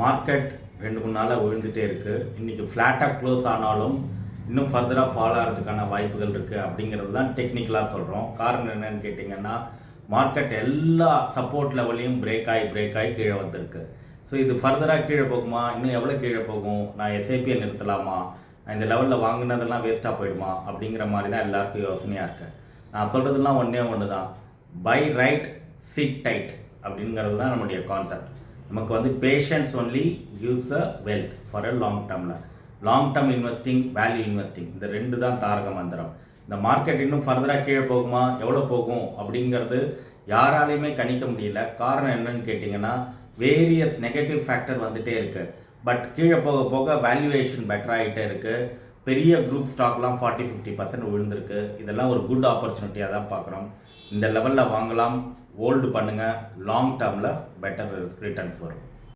Market ரெண்டு மூணு நாளாக விழுந்துட்டே இருக்குது இன்றைக்கி ஃப்ளாட்டாக க்ளோஸ் ஆனாலும் இன்னும் ஃபர்தராக ஃபாலோ ஆகிறதுக்கான வாய்ப்புகள் இருக்குது அப்படிங்கிறது தான் டெக்னிக்கலாக சொல்கிறோம் காரணம் என்னன்னு கேட்டிங்கன்னா மார்க்கெட் எல்லா சப்போர்ட் லெவலையும் பிரேக் ஆகி பிரேக் ஆகி கீழே வந்திருக்கு. ஸோ இது ஃபர்தராக கீழே போகுமா? இன்னும் எவ்வளோ கீழே போகும்? நான் எஸ்ஐபியை நிறுத்தலாமா? நான் இந்த லெவலில் வாங்கினதெல்லாம் வேஸ்ட்டாக போயிடுமா? அப்படிங்கிற மாதிரி தான் எல்லாருக்கும் யோசனையாக இருக்குது நான் சொல்கிறதுலாம் ஒன்றே ஒன்று தான் பை ரைட் சிட் டைட் அப்படிங்கிறது தான் நம்முடைய கான்செப்ட் நமக்கு வந்து patience only gives a wealth for a long டேர்மில் long term investing value investing இந்த ரெண்டு தான் தாரக மந்திரம். இந்த மார்க்கெட் இன்னும் ஃபர்தராக கீழே போகுமா? எவ்வளோ போகும்? அப்படிங்கிறது யாராலையுமே கணிக்க முடியல. காரணம் என்னன்னு கேட்டிங்கன்னா வேரியஸ் நெகட்டிவ் ஃபேக்டர் வந்துகிட்டே இருக்குது பட் கீழே போக போக வேல்யூவேஷன் பெட்டர் ஆகிட்டே இருக்குது பெரிய குரூப் ஸ்டாக்லாம் ஃபார்ட்டி ஃபிஃப்டி பர்சன்ட் விழுந்திருக்கு. இதெல்லாம் ஒரு குட் ஆப்பர்ச்சுனிட்டியாக தான் பார்க்குறோம். இந்த லெவலில் வாங்கலாம். ஹோல்டு பண்ணுங்கள் லாங் டேர்மில் பெட்டர் ரிட்டர்ன்ஸ் வரும்.